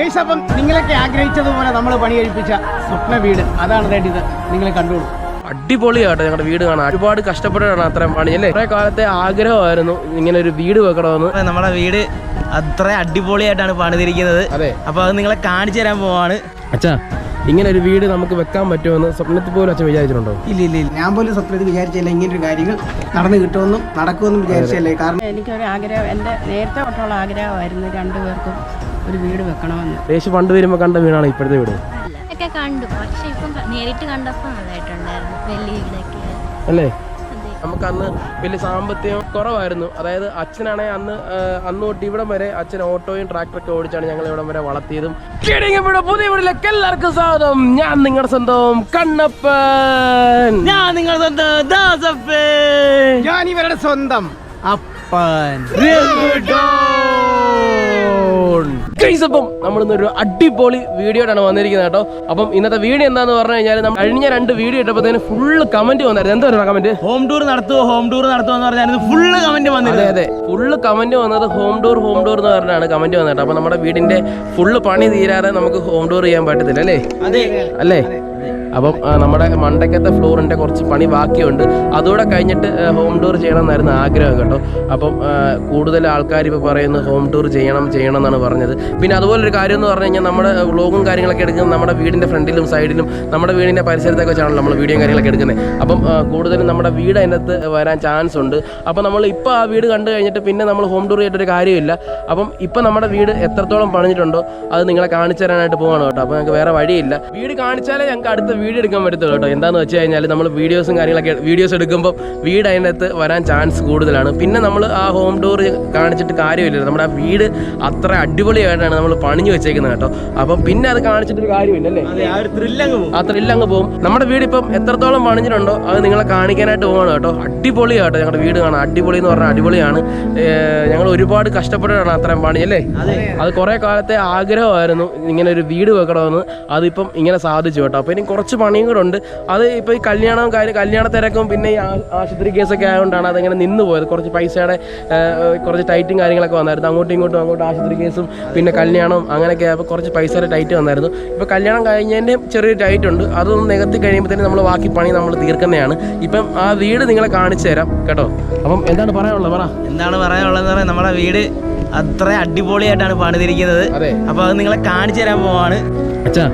Guys അപ്പം നിങ്ങളൊക്കെ ആഗ്രഹിച്ചതുപോലെ നമ്മൾ പണി കഴിപ്പിച്ച സ്വപ്ന വീട് അതാണ് വേണ്ടത് നിങ്ങൾ കണ്ടോളൂ. അടിപൊളിയാട്ടോ ഞങ്ങളുടെ വീട് കാണാൻ. ഒരുപാട് കഷ്ടപ്പെട്ടാണ് അത്രയും പണി. അല്ലേ? കുറെ കാലത്തെ ആഗ്രഹമായിരുന്നു ഇങ്ങനെ ഒരു വീട് വെക്കണമെന്ന്. നമ്മുടെ വീട് അത്ര അടിപൊളിയായിട്ടാണ് പണിതിരിക്കുന്നത്. അതെ. അപ്പൊ അത് നിങ്ങളെ കാണിച്ചു തരാൻ പോവാണ്. അച്ഛാ ഇങ്ങനെ ഒരു വീട് നമുക്ക് വെക്കാൻ പറ്റുമെന്ന് സ്വപ്നത്തിൽ പോലും അച്ഛൻ വിചാരിച്ചിട്ടുണ്ടോ? ഇല്ല ഇല്ല ഇല്ല. ഞാൻ പോലും സ്വപ്നത്തിൽ വിചാരിച്ചില്ല ഇങ്ങനെ ഒരു കാര്യങ്ങൾ നടന്നു കിട്ടുമെന്നും നടക്കുമെന്നും വിചാരിച്ചല്ലേ. കാരണം എനിക്കൊരു ആഗ്രഹം എന്റെ നേരത്തെ തൊട്ടുള്ള ആഗ്രഹമായിരുന്നു രണ്ടുപേർക്കും ഒരു വീട് വെക്കണമെന്ന്. ദേശം പണ്ട് വരുമ്പോൾ കണ്ട വീടാണ് ഇപ്പോഴത്തെ വീട്. ഒക്കെ കണ്ടു. പക്ഷെ ഇപ്പം നേരിട്ട് കണ്ടപ്പോൾ നല്ലതായിട്ടുണ്ടായിരുന്നു വലിയ വീടൊക്കെ. അല്ലേ? നമുക്ക് അന്ന് വലിയ സാമ്പത്തികം കുറവായിരുന്നു. അതായത് അച്ഛനാണെങ്കിൽ അന്ന് അന്ന് തൊട്ട് ഇവിടം വരെ അച്ഛൻ ഓട്ടോയും ട്രാക്ടറൊക്കെ ഓടിച്ചാണ് ഞങ്ങൾ ഇവിടം വരെ വളർത്തിയതും. പുതിയ വീട്ടിലേക്ക് എല്ലാവർക്കും സ്വാഗതം. ഞാൻ നിങ്ങളുടെ സ്വന്തം കണ്ണപ്പൻ. ഞാൻ നിങ്ങളുടെ സ്വന്തം ദാസപ്പൻ. ഞാൻ ഇവരുടെ സ്വന്തം അപ്പൻ. Guys, അപ്പം നമ്മളിന്നൊരു അടിപൊളി വീഡിയോ ആണ് വന്നിരിക്കുന്നത് കേട്ടോ. അപ്പം ഇന്നത്തെ വീഡിയോ എന്താന്ന് പറഞ്ഞു കഴിഞ്ഞാൽ നമ്മൾ കഴിഞ്ഞ രണ്ട് വീഡിയോ ഇട്ടപ്പോഴത്തേന് ഫുള്ള് കമന്റ് വന്നായിരുന്നു. എന്താ പറയുക കമന്റ് ഹോം ടൂർ നടത്തുവോ ഹോം ടൂർ നടത്തുവോ എന്ന് പറഞ്ഞാൽ ഫുള്ള് കമന്റ് വന്നിരുന്നു വന്നിരുന്നത്. അതെ ഫുള്ള് കമന്റ് വന്നത് ഹോം ടൂർ ഹോം ടൂർ എന്ന് പറഞ്ഞാണ് കമന്റ് വന്നത് അപ്പൊ നമ്മുടെ വീടിന്റെ ഫുള്ള് പണി തീരാതെ നമുക്ക് ഹോം ടൂർ ചെയ്യാൻ പറ്റത്തില്ല അല്ലേ? അല്ലേ? അപ്പം നമ്മുടെ മണ്ടക്കത്തെ ഫ്ലോറിന്റെ കുറച്ച് പണി ബാക്കിയുണ്ട്. അതുകൂടെ കഴിഞ്ഞിട്ട് ഹോം ടൂർ ചെയ്യണം എന്നായിരുന്നു ആഗ്രഹം കേട്ടോ. അപ്പം കൂടുതൽ ആൾക്കാർ ഇപ്പോൾ പറയുന്നത് ഹോം ടൂർ ചെയ്യണം ചെയ്യണം എന്നാണ് പറഞ്ഞത്. പിന്നെ അതുപോലെ ഒരു കാര്യം എന്ന് പറഞ്ഞു കഴിഞ്ഞാൽ നമ്മുടെ വ്ളോഗും കാര്യങ്ങളൊക്കെ എടുക്കുന്നത് നമ്മുടെ വീടിന്റെ ഫ്രണ്ടിലും സൈഡിലും നമ്മുടെ വീടിന്റെ പരിസരത്തൊക്കെ വെച്ചാണല്ലോ നമ്മൾ വീഡിയോ കാര്യങ്ങളൊക്കെ എടുക്കുന്നത്. അപ്പം കൂടുതലും നമ്മുടെ വീട് അതിനകത്ത് വരാൻ ചാൻസ് ഉണ്ട്. അപ്പം നമ്മൾ ഇപ്പോൾ ആ വീട് കണ്ടു കഴിഞ്ഞിട്ട് പിന്നെ നമ്മൾ ഹോം ടൂർ ചെയ്തിട്ടൊരു കാര്യമില്ല. അപ്പം ഇപ്പം നമ്മുടെ വീട് എത്രത്തോളം പണിഞ്ഞിട്ടുണ്ടോ അത് നിങ്ങളെ കാണിച്ചു തരാനായിട്ട് പോവാണ് കേട്ടോ. അപ്പോൾ ഞങ്ങൾക്ക് വേറെ വഴിയില്ല. വീട് കാണിച്ചാലേ ഞങ്ങൾക്ക് അടുത്ത വീഡിയോ എടുക്കാൻ പറ്റത്തുള്ളൂ കേട്ടോ. എന്താന്ന് വെച്ച് കഴിഞ്ഞാൽ നമ്മൾ വീഡിയോസും കാര്യങ്ങളൊക്കെ വീഡിയോസ് എടുക്കുമ്പോൾ വീട് അതിനകത്ത് വരാൻ ചാൻസ് കൂടുതലാണ്. പിന്നെ നമ്മൾ ആ ഹോം ഡോർ കാണിച്ചിട്ട് കാര്യമില്ല നമ്മുടെ ആ വീട് അത്ര അടിപൊളിയായിട്ടാണ് നമ്മൾ പണിഞ്ഞു വെച്ചേക്കുന്നത് കേട്ടോ. അപ്പം പിന്നെ അത് കാണിച്ചിട്ടൊരു കാര്യമില്ല അല്ലേ ആ ത്രില്ലങ്ങ് പോകും. നമ്മുടെ വീട് ഇപ്പം എത്രത്തോളം പണിഞ്ഞിട്ടുണ്ടോ അത് നിങ്ങളെ കാണിക്കാനായിട്ട് പോവാണ് കേട്ടോ. അടിപൊളിയാട്ടോ ഞങ്ങളുടെ വീട് കാണാൻ. അടിപൊളി എന്ന് പറഞ്ഞാൽ അടിപൊളിയാണ്. ഞങ്ങൾ ഒരുപാട് കഷ്ടപ്പെട്ടിട്ടാണ് അത്രയും പണി അല്ലേ അത് കുറേ കാലത്തെ ആഗ്രഹമായിരുന്നു ഇങ്ങനെ ഒരു വീട് വെക്കണമെന്ന്. അതിപ്പം ഇങ്ങനെ സാധിച്ചു കേട്ടോ. അപ്പോൾ ഇനി കുറച്ച് പണിയും കൂടെ ഉണ്ട് അത് ഇപ്പോൾ ഈ കല്യാണവും കാര്യം കല്യാണ തിരക്കും പിന്നെ ഈ ആശുപത്രി കേസൊക്കെ ആയതുകൊണ്ടാണ് അതിങ്ങനെ നിന്ന് പോയത്. കുറച്ച് പൈസയുടെ കുറച്ച് ടൈറ്റും കാര്യങ്ങളൊക്കെ വന്നായിരുന്നു. അങ്ങോട്ടും ഇങ്ങോട്ടും അങ്ങോട്ടും ആശുപത്രി കേസും പിന്നെ കല്യാണം അങ്ങനെയൊക്കെ ആയപ്പോൾ കുറച്ച് പൈസയുടെ ടൈറ്റ് വന്നായിരുന്നു. ഇപ്പോൾ കല്യാണം കഴിഞ്ഞതിന്റെ ചെറിയൊരു ടൈറ്റ് ഉണ്ട്. അതൊന്ന് നികത്തി കഴിയുമ്പോൾ തന്നെ നമ്മൾ ബാക്കി പണി നമ്മൾ തീർക്കുന്നതാണ്. ഇപ്പം ആ വീട് നിങ്ങളെ കാണിച്ചു തരാം കേട്ടോ. അപ്പം എന്താണ് പറയാനുള്ളത്? പറ. എന്താണ് പറയാനുള്ളതെന്ന് പറഞ്ഞാൽ നമ്മുടെ വീട് അത്ര അടിപൊളിയായിട്ടാണ് പണിതിരിക്കുന്നത്. അപ്പൊ അത് നിങ്ങളെ കാണിച്ചു തരാൻ പോവാണ്. അച്ഛാ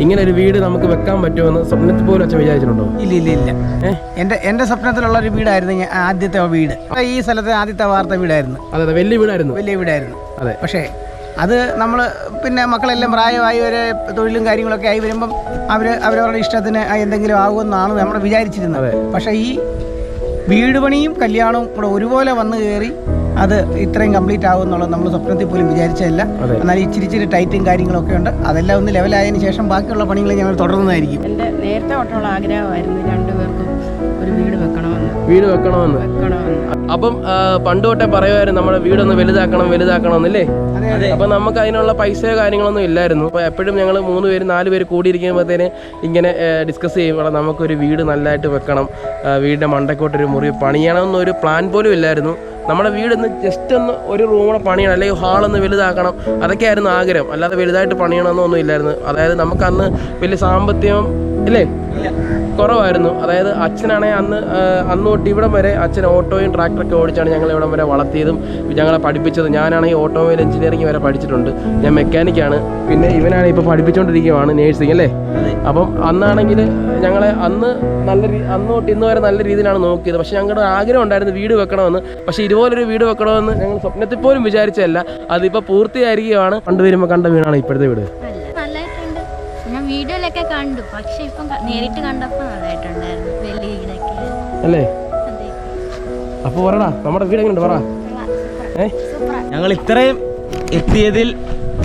ഇങ്ങനെ ഒരു വീട് നമുക്ക് വെക്കാൻ പറ്റുമെന്ന് സ്വപ്നത്തിൽ പോലും അച്ഛൻ വിചാരിച്ചിട്ടുണ്ടോ? ഇല്ല ഇല്ല ഇല്ല. എന്റെ എന്റെ സ്വപ്നത്തിലുള്ള ഒരു വീടായിരുന്നു ആദ്യത്തെ വീട്. ഈ സ്ഥലത്തെ ആദ്യത്തെ വാർത്ത വീടായിരുന്നു. അതെ അതെ വലിയ വീടായിരുന്നു. വലിയ വീടായിരുന്നു. അതെ. പക്ഷേ അത് നമ്മൾ പിന്നെ മക്കളെല്ലാം പ്രായമായി ഒരു തൊഴിലും കാര്യങ്ങളൊക്കെ ആയി വരുമ്പം അവർ അവരവരുടെ ഇഷ്ടത്തിന് എന്തെങ്കിലും ആകുമെന്നാണ് നമ്മൾ വിചാരിച്ചിരുന്നത്. പക്ഷേ ഈ വീട് പണിയും കല്യാണവും കൂടെ ഒരുപോലെ വന്നു കയറി അത് ഇത്രയും കംപ്ലീറ്റ് ആകും എന്നുള്ളത് നമ്മൾ സ്വപ്നത്തിൽ പോലും വിചാരിച്ചതല്ല. എന്നാലും എന്നാൽ ഇച്ചിരി ഇച്ചിരി ടൈറ്റും കാര്യങ്ങളൊക്കെ ഉണ്ട്. അതെല്ലാം ഒന്ന് ലെവലായതിനു ശേഷം ബാക്കിയുള്ള പണികൾ ഞങ്ങൾ തുടർന്നതായിരിക്കും. എന്റെ നേരത്തെ തൊട്ടുള്ള ആഗ്രഹമായിരുന്നു രണ്ടുപേർക്കും ഒരു വീട് വെക്കണമെന്ന്. വീട് വെക്കണമെന്ന്. വെക്കണമെന്ന്. അപ്പം പണ്ട് തൊട്ടേ പറയുമായിരുന്നു നമ്മുടെ വീടൊന്ന് വലുതാക്കണം വലുതാക്കണം എന്നല്ലേ അപ്പൊ നമുക്ക് അതിനുള്ള പൈസയോ കാര്യങ്ങളൊന്നും ഇല്ലായിരുന്നു. അപ്പൊ എപ്പോഴും ഞങ്ങൾ മൂന്ന് പേര് നാല് പേര് കൂടിയിരിക്കുമ്പോഴത്തേന് ഇങ്ങനെ ഡിസ്കസ് ചെയ്യുമ്പോൾ നമുക്കൊരു വീട് നല്ലതായിട്ട് വെക്കണം. വീടിന്റെ മണ്ടക്കോട്ടൊരു മുറി പണിയണം എന്നൊരു പ്ലാൻ പോലും ഇല്ലായിരുന്നു. നമ്മുടെ വീടൊന്ന് ജസ്റ്റ് ഒന്ന് ഒരു റൂമിനെ പണിയണം അല്ലെങ്കിൽ ഹാളൊന്ന് വലുതാക്കണം. അതൊക്കെയായിരുന്നു ആഗ്രഹം. അല്ലാതെ വലുതായിട്ട് പണിയണമെന്നൊന്നും ഇല്ലായിരുന്നു. അതായത് നമുക്കന്ന് വലിയ സാമ്പത്തികം ഇല്ലേ? കുറവായിരുന്നു. അതായത് അച്ഛനാണെങ്കിൽ അന്ന് അന്ന് തൊട്ട് ഇവിടം വരെ അച്ഛൻ ഓട്ടോയും ട്രാക്ടറൊക്കെ ഓടിച്ചാണ് ഞങ്ങൾ ഇവിടം വരെ വളർത്തിയതും ഞങ്ങളെ പഠിപ്പിച്ചത്. ഞാനാണെങ്കിൽ ഓട്ടോമൊബൈൽ എഞ്ചിനീയറിംഗ് വരെ പഠിച്ചിട്ടുണ്ട്. ഞാൻ മെക്കാനിക്കാണ്. പിന്നെ ഇവനാണ് ഇപ്പോൾ പഠിപ്പിച്ചുകൊണ്ടിരിക്കുകയാണ് നേഴ്സിംഗ് അല്ലേ? അപ്പം അന്നാണെങ്കിൽ ഞങ്ങളെ അന്ന് നല്ല രീതി അന്ന് തൊട്ട് ഇന്ന് വരെ നല്ല രീതിയിലാണ് നോക്കിയത്. പക്ഷേ ഞങ്ങളുടെ ആഗ്രഹം ഉണ്ടായിരുന്നു വീട് വെക്കണമെന്ന്. പക്ഷേ ഇതുപോലൊരു വീട് വെക്കണമെന്ന് ഞങ്ങൾ സ്വപ്നത്തിൽ പോലും വിചാരിച്ചതല്ല. അതിപ്പോൾ പൂർത്തിയായിരിക്കുകയാണ്. കണ്ടുവരുമ്പോൾ കണ്ട വീടാണ് ഇപ്പോഴത്തെ വീട്. കണ്ടു. പക്ഷെ ഇപ്പം നേരിട്ട് കണ്ടപ്പോൾ നല്ലതായിട്ടുണ്ടായിരുന്നു വലിയ വീടൊക്കെ അല്ലേ? അപ്പോൾ പറടാ നമ്മുടെ വീട് എങ്ങനെയുണ്ട് പറ. ഞങ്ങൾ ഇത്രയും എത്തിയതിൽ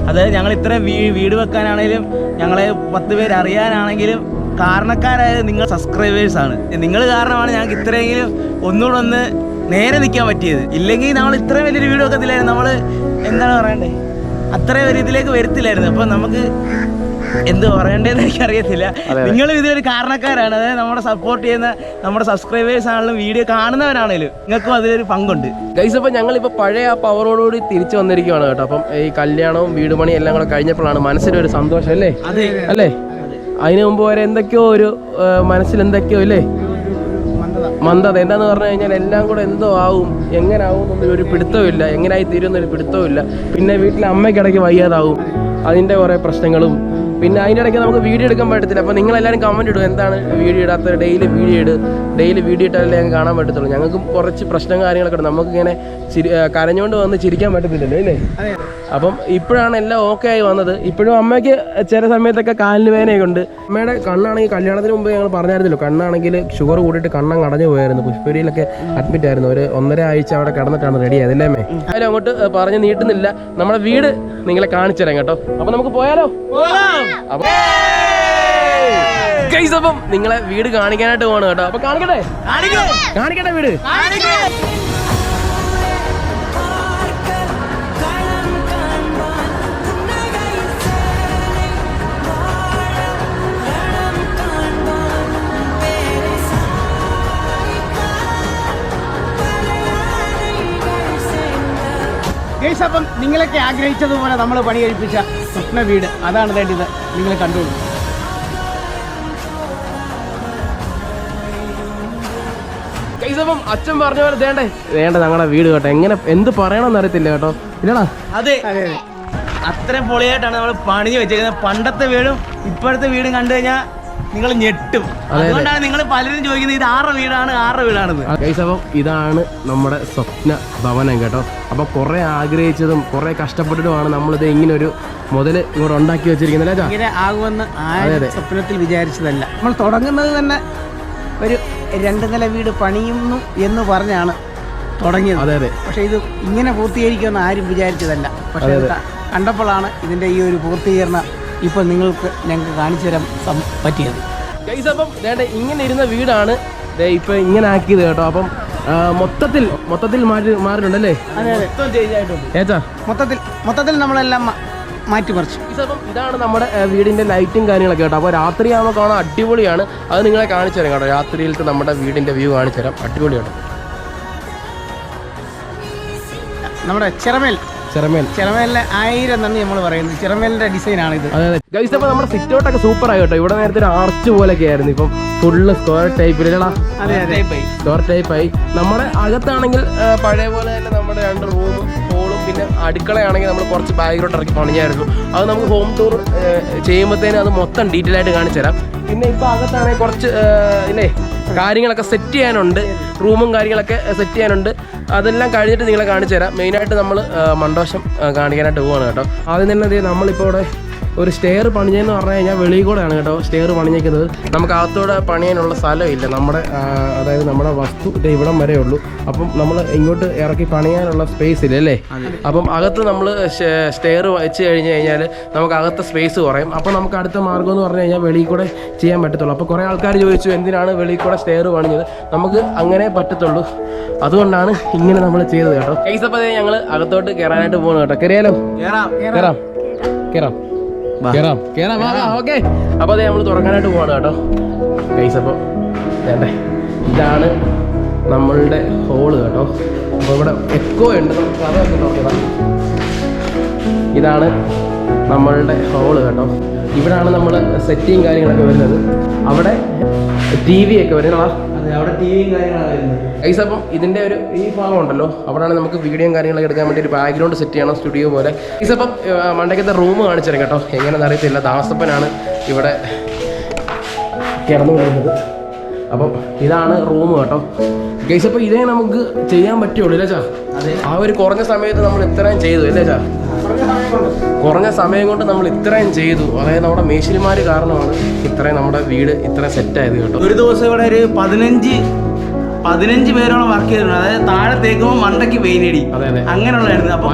അതായത് ഞങ്ങൾ ഇത്രയും വീ- വീട് വെക്കാനാണെങ്കിലും ഞങ്ങളെ പത്ത് പേര് അറിയാനാണെങ്കിലും കാരണക്കാരായത് നിങ്ങൾ സബ്സ്ക്രൈബേഴ്സ് ആണ്. നിങ്ങൾ കാരണമാണ് ഞങ്ങൾക്ക് ഇത്രയെങ്കിലും ഒന്നുകൂടെ ഒന്ന് നേരെ നിൽക്കാൻ പറ്റിയത്. ഇല്ലെങ്കിൽ നമ്മൾ ഇത്രയും വലിയൊരു വീട് വെക്കത്തില്ലായിരുന്നു. നമ്മൾ എന്താണ് പറയണ്ടേ? അത്രയും ഒരു ഇതിലേക്ക് വരത്തില്ലായിരുന്നു. അപ്പം നമുക്ക് എന്ത് പറയണ്ടേന്ന് എനിക്കറിയത്തില്ല. നിങ്ങൾ ഇതിലൊരു കാരണക്കാരാണ്. അതായത് നമ്മുടെ സപ്പോർട്ട് ചെയ്യുന്ന നമ്മുടെ സബ്സ്ക്രൈബേഴ്സ് ആണെങ്കിലും വീഡിയോ കാണുന്നവരാണേലും നിങ്ങൾക്കും അതിലൊരു പങ്കുണ്ട്. ഗൈസ് അപ്പോൾ ഞങ്ങളിപ്പോൾ പഴയ ആ പവറോടുകൂടി തിരിച്ചു വന്നിരിക്കുകയാണ് കേട്ടോ. അപ്പം ഈ കല്യാണവും വീട് പണി എല്ലാം കൂടെ കഴിഞ്ഞപ്പോഴാണ് മനസ്സിലൊരു സന്തോഷം അല്ലേ? അല്ലേ? അതിനു മുമ്പ് വരെ എന്തൊക്കെയോ ഒരു മനസ്സിൽ എന്തൊക്കെയോ ഇല്ലേ? മന്ദത. എന്താന്ന് പറഞ്ഞു കഴിഞ്ഞാൽ എല്ലാം കൂടെ എന്തോ ആവും എങ്ങനെ ആവും എന്നൊന്നും ഒരു പിടുത്തവും ഇല്ല. എങ്ങനെയായി തീരുമെന്നൊരു പിടുത്തവും ഇല്ല. പിന്നെ വീട്ടിലെ അമ്മയ്ക്കിടയ്ക്ക് വയ്യാതാവും. അതിന്റെ കുറേ പ്രശ്നങ്ങളും പിന്നെ അതിന്റെ ഇടയ്ക്ക് നമുക്ക് വീഡിയോ എടുക്കാൻ പറ്റത്തില്ല. അപ്പോൾ നിങ്ങളെല്ലാവരും കമന്റ് ഇടും. എന്താണ് വീഡിയോ ഇടാത്തത്? ഡെയിലി വീഡിയോ ഇട്. ഡെയിലി വീഡിയോ ഇട്ടാലേ ഞങ്ങൾക്ക് കാണാൻ പറ്റത്തുള്ളൂ. ഞങ്ങൾക്കും കുറച്ച് പ്രശ്നം കാര്യങ്ങളൊക്കെ ഉണ്ട്. നമുക്ക് ഇങ്ങനെ ചിരി കരഞ്ഞുകൊണ്ട് വന്ന് ചിരിക്കാൻ പറ്റത്തില്ലല്ലോ അല്ലേ അപ്പം ഇപ്പോഴാണ് എല്ലാം ഓക്കെ ആയി വന്നത്. ഇപ്പോഴും അമ്മയ്ക്ക് ചില സമയത്തൊക്കെ കാലിന് വേദനയൊക്കെ ഉണ്ട് അമ്മയുടെ കണ്ണാണെങ്കിൽ കല്യാണത്തിന് മുമ്പ് ഞങ്ങൾ പറഞ്ഞായിരുന്നല്ലോ. കണ്ണാണെങ്കിൽ ഷുഗർ കൂടിയിട്ട് കണ്ണം കടഞ്ഞു പോയായിരുന്നു. പുഷ്പരിയിലൊക്കെ അഡ്മിറ്റ് ആയിരുന്നു. ഒരു ഒന്നര ആഴ്ച അവിടെ കിടന്നിട്ടാണ് റെഡി ആയത് അല്ലേ അതിലും അങ്ങോട്ട് പറഞ്ഞ് നീട്ടുന്നില്ല. നമ്മുടെ വീട് നിങ്ങളെ കാണിച്ചു തരാം കേട്ടോ. അപ്പം നമുക്ക് പോയാലോ? അപ്പൊ അപ്പം നിങ്ങളെ വീട് കാണിക്കാനായിട്ട് പോകണം കേട്ടോ. അപ്പൊ കാണിക്കട്ടെ? കാണിക്കട്ടെ? വീട്? ഗൈസ് അപ്പം നിങ്ങളൊക്കെ ആഗ്രഹിച്ചതുപോലെ നമ്മൾ പണി കഴിപ്പിച്ച സ്വപ്ന വീട്. അതാണ് വേണ്ടത് നിങ്ങൾ കണ്ടോളൂ അപ്പം അച്ഛൻ പറഞ്ഞ പോലെ വേണ്ടേ വേണ്ട ഞങ്ങളുടെ വീട് കേട്ടോ. എങ്ങനെ എന്ത് പറയണമെന്ന് അറിയത്തില്ല കേട്ടോ. ഇല്ലടാ. അതെ. അത്രയും പൊളിയായിട്ടാണ് നമ്മൾ പണിഞ്ഞു വെച്ചേക്കുന്നത്. പണ്ടത്തെ വീടും ഇപ്പോഴത്തെ വീടും കണ്ടു കഴിഞ്ഞാൽ നിങ്ങൾ ഞെട്ടും. അതുകൊണ്ടാണ് നിങ്ങൾ പലരും ചോദിക്കുന്നത് ഇത് ആറ് വീടാണ്? ആറ് വീടാണെന്ന്? ഗൈസ് അപ്പം ഇതാണ് നമ്മുടെ സ്വപ്ന ഭവനം കേട്ടോ. അപ്പോൾ കുറേ ആഗ്രഹിച്ചതും കുറേ കഷ്ടപ്പെട്ടിട്ടുമാണ് നമ്മളിത് ഇങ്ങനെ ഒരു മുതൽ ഇവിടെ ഉണ്ടാക്കി വെച്ചിരിക്കുന്നത് ഇങ്ങനെ ആകുമെന്ന് സ്വപ്നത്തിൽ വിചാരിച്ചതല്ല. നമ്മൾ തുടങ്ങുന്നത് തന്നെ ഒരു രണ്ട് നില വീട് പണിയുന്നു എന്ന് പറഞ്ഞാണ് തുടങ്ങിയത്. അതെ അതെ. പക്ഷെ ഇത് ഇങ്ങനെ പൂർത്തീകരിക്കുമെന്ന് ആരും വിചാരിച്ചതല്ല. പക്ഷെ കണ്ടപ്പോഴാണ് ഇതിന്റെ ഈ ഒരു പൂർത്തീകരണം ഇപ്പോൾ നിങ്ങൾക്ക് ഞങ്ങൾക്ക് കാണിച്ചു തരാൻ പറ്റിയത്. ഗൈസ് അപ്പം വേണ്ട ഇങ്ങനെ ഇരുന്ന വീടാണ് ദേ ഇപ്പൊ ഇങ്ങനെ ആക്കിയത് കേട്ടോ. അപ്പം മൊത്തത്തിൽ മൊത്തത്തിൽ മാറ്റി മാറിയിട്ടുണ്ടല്ലേ? മൊത്തം ചേഞ്ച് ആയിട്ടുണ്ട്. ഏച്ചാ? മൊത്തത്തിൽ മൊത്തത്തിൽ നമ്മളെല്ലാം മാറ്റി മാറ്റിമറിച്ചു അപ്പം ഇതാണ് നമ്മുടെ വീടിന്റെ ലൈറ്റും കാര്യങ്ങളൊക്കെ കേട്ടോ. അപ്പോൾ രാത്രി ആകുമ്പോൾ കാണാൻ അടിപൊളിയാണ്. അത് നിങ്ങളെ കാണിച്ചു തരാം കേട്ടോ. രാത്രിയിലത്തെ നമ്മുടെ വീടിന്റെ വ്യൂ കാണിച്ചു തരാം. അടിപൊളിയാണ്. നമ്മുടെ ചിറമേൽ ചെറമേൽ. ചിറമേലിലെ ആയിരം നന്ദി നമ്മൾ പറയുന്നത്. ചിറമേലിന്റെ ഡിസൈനാണ് ഇത് അതെ അതെ. ഗൈസ് അപ്പോൾ നമ്മുടെ സിറ്റ് ഔട്ടൊക്കെ സൂപ്പർ ആയി കേട്ടോ. ഇവിടെ നേരത്തെ ഒരു ആർച്ച് പോലെയൊക്കെ ആയിരുന്നു. ഇപ്പം ഫുള്ള് സ്ക്വയർ ടൈപ്പിലുള്ള സ്ക്വയർ ടൈപ്പായി നമ്മുടെ അകത്താണെങ്കിൽ പഴയ പോലെ തന്നെ നമ്മുടെ രണ്ട് റൂമും ഹോളും പിന്നെ അടുക്കളയാണെങ്കിൽ നമ്മൾ കുറച്ച് ബാഗിലോട്ട് ഇറക്കി പണിഞ്ഞായിരുന്നു അത് നമുക്ക് ഹോം ടൂർ ചെയ്യുമ്പോഴത്തേനും അത് മൊത്തം ഡീറ്റെയിൽ ആയിട്ട് കാണിച്ചു തരാം പിന്നെ ഇപ്പൊ അകത്താണെങ്കിൽ കുറച്ച് ഇല്ലേ? കാര്യങ്ങളൊക്കെ സെറ്റ് ചെയ്യാനുണ്ട്. റൂമും കാര്യങ്ങളൊക്കെ സെറ്റ് ചെയ്യാനുണ്ട്. അതെല്ലാം കഴിഞ്ഞിട്ട് നിങ്ങളെ കാണിച്ചു തരാം മെയിനായിട്ട് നമ്മൾ മണ്ടോശം കാണിക്കാനായിട്ട് പോവാണ് കേട്ടോ. ആദ്യം തന്നെ നമ്മളിപ്പോൾ ഇവിടെ ഒരു സ്റ്റെയർ പണിഞ്ഞെന്ന് പറഞ്ഞു കഴിഞ്ഞാൽ വെളിയിൽ കൂടെയാണ് കേട്ടോ. സ്റ്റെയർ പണിഞ്ഞേക്കുന്നത് നമുക്ക് അകത്തൂടെ പണിയാനുള്ള സ്ഥലമില്ല. നമ്മുടെ അതായത് നമ്മുടെ വസ്തു ഇവിടം വരെ ഉള്ളൂ. അപ്പം നമ്മൾ ഇങ്ങോട്ട് ഇറക്കി പണിയാനുള്ള സ്പേസ് ഇല്ല അല്ലേ? അപ്പം അകത്ത് നമ്മൾ സ്റ്റെയർ വെച്ച് കഴിഞ്ഞ് കഴിഞ്ഞാൽ നമുക്ക് അകത്ത് സ്പേസ് കുറയും. അപ്പം നമുക്ക് അടുത്ത മാർഗം എന്ന് പറഞ്ഞു കഴിഞ്ഞാൽ വെളിയിൽ കൂടെ ചെയ്യാൻ പറ്റത്തുള്ളൂ. അപ്പോൾ കുറേ ആൾക്കാർ ചോദിച്ചു എന്തിനാണ് വെളിയിൽ കൂടെ സ്റ്റെയർ പണിഞ്ഞത്? നമുക്ക് അങ്ങനെ പറ്റത്തുള്ളൂ. അതുകൊണ്ടാണ് ഇങ്ങനെ നമ്മൾ ചെയ്തത് കേട്ടോ. കൈസപ്പതേ ഞങ്ങൾ അകത്തോട്ട് കയറാനായിട്ട് പോകുന്നു കേട്ടോ. കയറിയാലോ കയറാം കയറാം കേറാം. കേറാം. കേറാം വാ വാ ഓക്കെ. അപ്പോൾ അതെ നമ്മൾ തുറക്കാനായിട്ട് പോവാണ് കേട്ടോ. കൈസ് അപ്പോൾ വേണ്ടേ. ഇതാണ് നമ്മളുടെ ഹോൾ കേട്ടോ. അപ്പോൾ ഇവിടെ എക്കോ ഉണ്ട്. നമുക്ക് അതൊക്കെ തുറക്കാം ഇതാണ് നമ്മളുടെ ഹോൾ കേട്ടോ. ഇവിടാണ് നമ്മൾ സെറ്റിങ് കാര്യങ്ങളൊക്കെ വരുന്നത്. അവിടെ ടി വി ഒക്കെ വരുന്നതാ അവിടെ ടി വിയും കാര്യങ്ങളാണ് വരുന്നത്. ഗൈസ് അപ്പം ഇതിന്റെ ഒരു ഈ ഭാഗം ഉണ്ടല്ലോ. അവിടെയാണ് നമുക്ക് വീഡിയോയും കാര്യങ്ങളൊക്കെ എടുക്കാൻ വേണ്ടി ഒരു ബാക്ക്ഗ്രൗണ്ട് സെറ്റ് ചെയ്യണം സ്റ്റുഡിയോ പോലെ. ഈസപ്പം അപ്പം മണ്ടയ്ക്കത്തെ റൂം കാണിച്ചു തരാം കേട്ടോ. എങ്ങനെയാണെന്ന് അറിയത്തില്ല. ദാസപ്പനാണ് ഇവിടെ കിടന്നുകൊണ്ടിരുന്നത് അപ്പം ഇതാണ് റൂം കേട്ടോ. ഗൈസ് അപ്പോൾ ഇതേ നമുക്ക് ചെയ്യാൻ പറ്റുള്ളൂ അല്ലേ ചാ? ആ ഒരു കുറഞ്ഞ സമയത്ത് നമ്മൾ ഇത്രയും ചെയ്തു അല്ലേ ചാ? കുറഞ്ഞ സമയം കൊണ്ട് നമ്മൾ ഇത്രയും ചെയ്തു. അതായത് നമ്മുടെ മേശിരിമാർ കാരണമാണ് ഇത്രയും നമ്മുടെ വീട് ഇത്രയും സെറ്റായത് കേട്ടോ. ഒരു ദിവസം ഇവിടെ ഒരു പതിനഞ്ച് പതിനഞ്ച് പേരോളം വർക്ക് ചെയ്തിട്ടുണ്ട്. അതായത് താഴെ തേക്കുമ്പോൾ മണ്ടയ്ക്ക് വെയിലടി അതെ അതെ. അങ്ങനെയുള്ളതായിരുന്നു. അപ്പൊ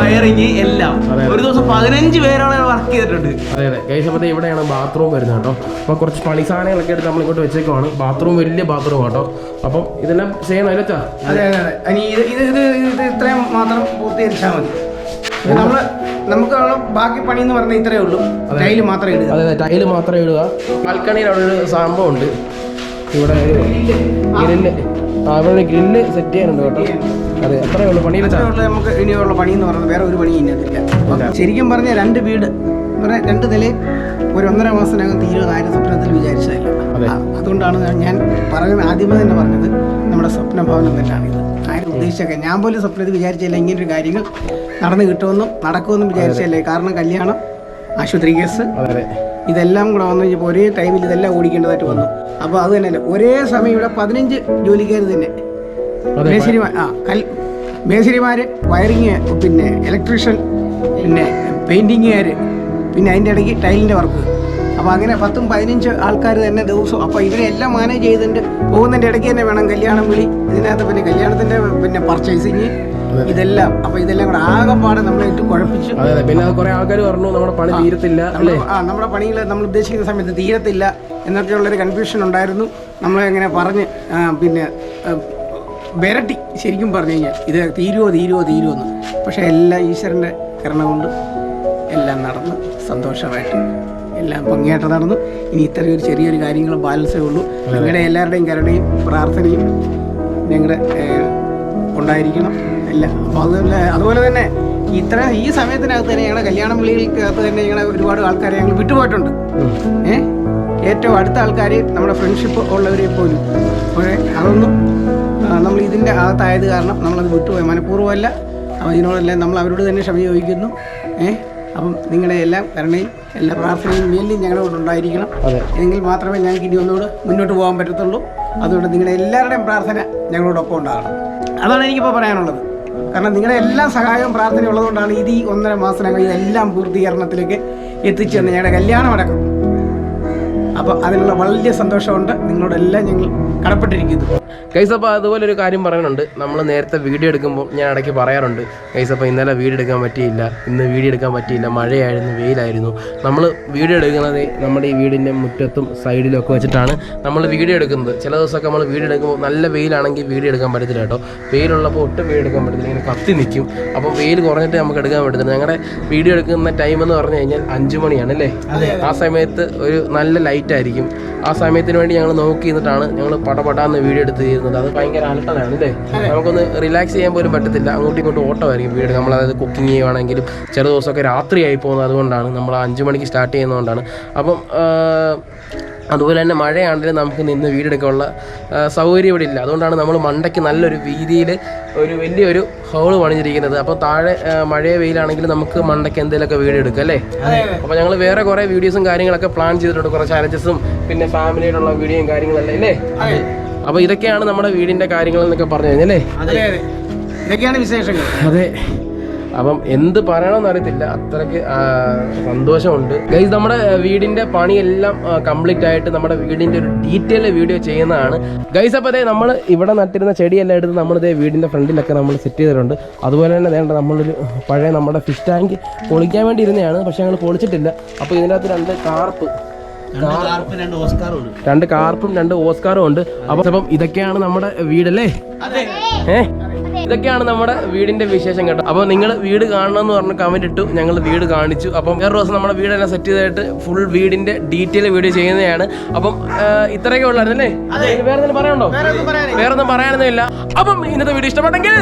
വയറിങ് എല്ലാം. ഒരു ദിവസം പതിനഞ്ച് പേരോളം വർക്ക് ചെയ്തിട്ടുണ്ട്. അതെ അതെ. ഗൈസപ്പത്തെ ഇവിടെയാണ് ബാത്റൂം വരുന്നത് കേട്ടോ. അപ്പൊ കുറച്ച് പണി സാധനങ്ങളൊക്കെ എടുത്ത് നമ്മൾ ഇങ്ങോട്ട് വെച്ചേക്കുവാണ്. ബാത്റൂം വലിയ ബാത്റൂം കേട്ടോ അപ്പം ഇതെല്ലാം ചെയ്യണം അല്ലേ അതെ അതെ അതെ. ഇനി ഇത് ഇത് ഇത് ഇത് ഇത്രയും മാത്രം പൂർത്തീകരിച്ചാൽ മതി. നമ്മൾ നമുക്ക് ബാക്കി പണി എന്ന് പറഞ്ഞാൽ ഇത്രയേ ഉള്ളൂ. ടൈൽ മാത്രമേ ഇടുക. അതെ ടൈൽ മാത്രമേ ഇടുക. ബാൽക്കണിയിൽ അവിടെ ഒരു സംഭവം ഉണ്ട്. ഇവിടെ ഗ്രില്ല്. ആ. ഇവിടെ ഗ്രില്ല് സെറ്റ് ചെയ്യാനുണ്ട് കേട്ടോ. അതെ അത്രേ ഉള്ളൂ ഉള്ളൂ നമുക്ക് ഇനിയുള്ള പണി എന്ന് പറഞ്ഞാൽ വേറെ ഒരു പണി ഇന്നത്തില്ല ശരിക്കും പറഞ്ഞ രണ്ട് വീട്. രണ്ട് നില ഒരു ഒന്നര മാസത്തിനകം തീരുവതായിരുന്നു സ്വപ്നത്തിൽ വിചാരിച്ചതല്ല അതുകൊണ്ടാണ് ഞാൻ പറഞ്ഞത് ആദ്യമേ തന്നെ പറഞ്ഞത് നമ്മുടെ സ്വപ്ന ഭവനം തന്നെയാണ് ഇത്. ആരും ഉദ്ദേശിച്ചൊക്കെ. ഞാൻ പോലും സ്വപ്നത്തിൽ വിചാരിച്ചില്ല ഇങ്ങനൊരു കാര്യങ്ങൾ നടന്നു കിട്ടുമെന്നും നടക്കുമെന്നും വിചാരിച്ചല്ലേ. കാരണം കല്യാണം ആശുപത്രി കേസ് ഇതെല്ലാം കൂടെ വന്നു കഴിഞ്ഞപ്പോൾ ഒരേ ടൈമിൽ ഇതെല്ലാം ഓടിക്കേണ്ടതായിട്ട് വന്നു. അപ്പോൾ അത് തന്നെ ഒരേ സമയം ഇവിടെ പതിനഞ്ച് ജോലിക്കാർ തന്നെ. മേശരിമാർ ആ കൽ മേശരിമാർ വയറിങ് പിന്നെ ഇലക്ട്രീഷ്യൻ പിന്നെ പെയിന്റിങ്ങുകാർ പിന്നെ അതിന്റെ ഇടയ്ക്ക് ടൈലിന്റെ വർക്ക് അപ്പോൾ അങ്ങനെ പത്തും പതിനഞ്ച് ആൾക്കാർ തന്നെ ദിവസവും. അപ്പോൾ ഇവരെല്ലാം മാനേജ് ചെയ്തിട്ട് പോകുന്നതിന്റെ ഇടയ്ക്ക് തന്നെ വേണം കല്യാണം വിളി. ഇതിനകത്ത് പിന്നെ കല്യാണത്തിന്റെ പിന്നെ പർച്ചേസിങ് ഇതെല്ലാം. അപ്പൊ ഇതെല്ലാം കൂടെ ആകെപ്പാടെ നമ്മളെ ഇട്ട് കുഴപ്പിച്ചു. പിന്നെ കുറെ ആൾക്കാർ പറഞ്ഞു നമ്മുടെ പണി തീരത്തില്ല ആ നമ്മുടെ പണികൾ നമ്മൾ ഉദ്ദേശിക്കുന്ന സമയത്ത് തീരത്തില്ല എന്നൊക്കെയുള്ളൊരു കൺഫ്യൂഷൻ ഉണ്ടായിരുന്നു. നമ്മളെങ്ങനെ പറഞ്ഞ് പിന്നെ വിരട്ടി ശരിക്കും പറഞ്ഞു കഴിഞ്ഞാൽ ഇത് തീരുവോ തീരുവോ തീരുവോ എന്ന്. പക്ഷേ എല്ലാം ഈശ്വരന്റെ കരുണ കൊണ്ട് എല്ലാം നടന്ന് സന്തോഷമായിട്ട് എല്ലാം ഭംഗിയായിട്ട് നടന്നു ഇനി ഇത്രയും ഒരു ചെറിയൊരു കാര്യങ്ങൾ ബാലൻസേ ഉള്ളൂ. നിങ്ങളുടെ എല്ലാവരുടെയും കരുണയും പ്രാർത്ഥനയും ഞങ്ങളുടെ ഉണ്ടായിരിക്കണം. എല്ലാം. അപ്പോൾ അതുപോലെ അതുപോലെ തന്നെ ഇത്ര ഈ സമയത്തിനകത്ത് തന്നെ ഞങ്ങളുടെ കല്യാണം വിളികൾക്കകത്ത് തന്നെ ഞങ്ങളെ ഒരുപാട് ആൾക്കാരെ ഞങ്ങൾ വിട്ടുപോയിട്ടുണ്ട്. ഏ? ഏറ്റവും അടുത്ത ആൾക്കാർ നമ്മുടെ ഫ്രണ്ട്ഷിപ്പ് ഉള്ളവരെ പോലും. അപ്പോഴേ അതൊന്നും നമ്മൾ ഇതിന്റെ അകത്തായത് കാരണം നമ്മളത് വിട്ടുപോയി. മനഃപൂർവമല്ല. അപ്പോൾ ഇതിനോടെല്ലാം നമ്മൾ അവരോട് തന്നെ ക്ഷമ ചോദിക്കുന്നു. ഏ? അപ്പം നിങ്ങളുടെ എല്ലാം കരുണയും എല്ലാ പ്രാർത്ഥനയും മേലിലും ഞങ്ങളോട് ഉണ്ടായിരിക്കണം. എങ്കിൽ മാത്രമേ ഞങ്ങൾക്ക് ഇനി ഒന്നുകൂടെ മുന്നോട്ട് പോകാൻ പറ്റത്തുള്ളൂ. അതുകൊണ്ട് നിങ്ങളുടെ എല്ലാവരുടെയും പ്രാർത്ഥന ഞങ്ങളോടൊപ്പം ഉണ്ടാകണം. അതാണ് എനിക്കിപ്പോൾ പറയാനുള്ളത്. കാരണം നിങ്ങളുടെ എല്ലാ സഹായവും പ്രാർത്ഥനയും ഉള്ളതുകൊണ്ടാണ് ഇത് ഈ ഒന്നര മാസത്തിനകം ഇതെല്ലാം പൂർത്തീകരണത്തിലേക്ക് എത്തിച്ചെന്ന് ഞങ്ങളുടെ കല്യാണം അടക്കം. അപ്പോൾ അതിനുള്ള വലിയ സന്തോഷമുണ്ട്. നിങ്ങളോടെല്ലാം ഞങ്ങൾ കടപ്പെട്ടിരിക്കുന്നു. കൈസ് അപ്പോൾ അതുപോലെ ഒരു കാര്യം പറയാനുണ്ട്. നമ്മൾ നേരത്തെ വീഡിയോ എടുക്കുമ്പോൾ ഞാൻ ഇടയ്ക്ക് പറയാറുണ്ട്. കൈസ് അപ്പോൾ ഇന്നലെ വീഡിയോ എടുക്കാൻ പറ്റിയില്ല. ഇന്ന് വീഡിയോ എടുക്കാൻ പറ്റിയില്ല. മഴയായിരുന്നു വെയിലായിരുന്നു. നമ്മൾ വീഡിയോ എടുക്കുന്നത് നമ്മുടെ ഈ വീടിന്റെ മുറ്റത്തും സൈഡിലും ഒക്കെ വെച്ചിട്ടാണ് നമ്മൾ വീഡിയോ എടുക്കുന്നത്. ചില ദിവസമൊക്കെ നമ്മൾ വീഡിയോ എടുക്കുമ്പോൾ നല്ല വെയിലാണെങ്കിൽ വീഡിയോ എടുക്കാൻ പറ്റത്തില്ല കേട്ടോ. വെയിലുള്ളപ്പോൾ ഒട്ടും വീഡിയോ എടുക്കാൻ പറ്റത്തില്ല. ഇങ്ങനെ കത്തി നിൽക്കും. അപ്പോൾ വെയിൽ കുറഞ്ഞിട്ട് നമുക്ക് എടുക്കാൻ പറ്റത്തില്ല. ഞങ്ങളുടെ വീഡിയോ എടുക്കുന്ന ടൈം എന്ന് പറഞ്ഞു കഴിഞ്ഞാൽ അഞ്ച് മണിയാണ് അല്ലേ? ആ സമയത്ത് ഒരു നല്ല ലൈറ്റ് ആയിരിക്കും ആ സമയത്തിന് വേണ്ടി ഞങ്ങൾ നോക്കി നിന്നിട്ടാണ് ഞങ്ങൾ പടപടാന്ന് വീഡിയോ എടുത്ത് ചെയ്യുന്നത് അത് ഭയങ്കര അലട്ടനാണ് അല്ലേ? നമുക്കൊന്ന് റിലാക്സ് ചെയ്യാൻ പോലും പറ്റത്തില്ല. അങ്ങോട്ടും ഇങ്ങോട്ടും ഓട്ടമായിരിക്കും വീട്. നമ്മൾ അതായത് കുക്കിംഗ് ചെയ്യുവാണെങ്കിലും ചില ദിവസമൊക്കെ രാത്രിയായി പോകുന്നത് അതുകൊണ്ടാണ്. നമ്മൾ അഞ്ച് മണിക്ക് സ്റ്റാർട്ട് ചെയ്യുന്നതുകൊണ്ടാണ്. അപ്പം അതുപോലെ തന്നെ മഴയാണെങ്കിലും നമുക്ക് നിന്ന് വീടെടുക്കാനുള്ള സൗകര്യം ഇവിടെ ഇല്ല. അതുകൊണ്ടാണ് നമ്മൾ മണ്ടയ്ക്ക് നല്ലൊരു വീതിയിൽ ഒരു വലിയൊരു ഹോൾ പണിഞ്ഞിരിക്കുന്നത്. അപ്പോൾ താഴെ മഴയെ വെയിലാണെങ്കിലും നമുക്ക് മണ്ടയ്ക്ക് എന്തെങ്കിലുമൊക്കെ എടുക്കാം അല്ലേ? അപ്പോൾ ഞങ്ങൾ വേറെ കുറേ വീഡിയോസും കാര്യങ്ങളൊക്കെ പ്ലാൻ ചെയ്തിട്ടുണ്ട്. കുറേ ചാലഞ്ചസും പിന്നെ ഫാമിലിയോടുള്ള വീഡിയോയും കാര്യങ്ങളല്ലേ അല്ലേ അപ്പോൾ ഇതൊക്കെയാണ് നമ്മുടെ വീടിന്റെ കാര്യങ്ങൾ എന്നൊക്കെ പറഞ്ഞു കഴിഞ്ഞല്ലേ ഇതൊക്കെയാണ് വിശേഷങ്ങൾ. അതെ. അപ്പം എന്ത് പറയണമെന്ന് അറിയത്തില്ല. അത്രയ്ക്ക് സന്തോഷമുണ്ട്. ഗൈസ് നമ്മുടെ വീടിന്റെ പണിയെല്ലാം കംപ്ലീറ്റ് ആയിട്ട് നമ്മുടെ വീടിന്റെ ഒരു ഡീറ്റെയിൽ വീഡിയോ ചെയ്യുന്നതാണ്. ഗൈസ് അപ്പോൾ അതെ നമ്മൾ ഇവിടെ നട്ടിരുന്ന ചെടിയെല്ലാം എടുത്ത് നമ്മൾ നമ്മളിതേ വീടിന്റെ ഫ്രണ്ടിലൊക്കെ നമ്മൾ സെറ്റ് ചെയ്തിട്ടുണ്ട്. അതുപോലെ തന്നെ വേണ്ട നമ്മളൊരു പഴയ നമ്മുടെ ഫിഷ് ടാങ്ക് പൊളിക്കാൻ വേണ്ടി ഇരുന്നതാണ് പക്ഷെ ഞങ്ങൾ പൊളിച്ചിട്ടില്ല. അപ്പോൾ ഇതിനകത്ത് രണ്ട് കാർപ്പ് രണ്ട് കാർപ്പും രണ്ട് ഓസ്കാറും ഉണ്ട്. അപ്പം ഇതൊക്കെയാണ് നമ്മുടെ വീടല്ലേ? ഏ? ഇതൊക്കെയാണ് നമ്മുടെ വീടിന്റെ വിശേഷം കേട്ടോ. അപ്പോൾ നിങ്ങൾ വീട് കാണണം എന്ന് പറഞ്ഞ കമന്റ് ഇട്ടു. ഞങ്ങൾ വീട് കാണിച്ചു. അപ്പം വേറെ ദിവസം നമ്മുടെ വീടെല്ലാം സെറ്റ് ചെയ്തായിട്ട് ഫുൾ വീടിന്റെ ഡീറ്റെയിൽ വീഡിയോ ചെയ്യുന്നതാണ്. അപ്പം ഇത്രയൊക്കെ ഉള്ളായിരുന്നു അല്ലേ വേറെ എന്തെങ്കിലും പറയാനുണ്ടോ വേറെ ഒന്നും പറയാനൊന്നുമില്ല. അപ്പം ഇന്നത്തെ വീഡിയോ ഇഷ്ടപ്പെട്ടെങ്കിൽ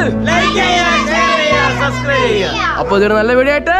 അപ്പൊ ഇതൊരു നല്ല വീഡിയോ ആയിട്ട്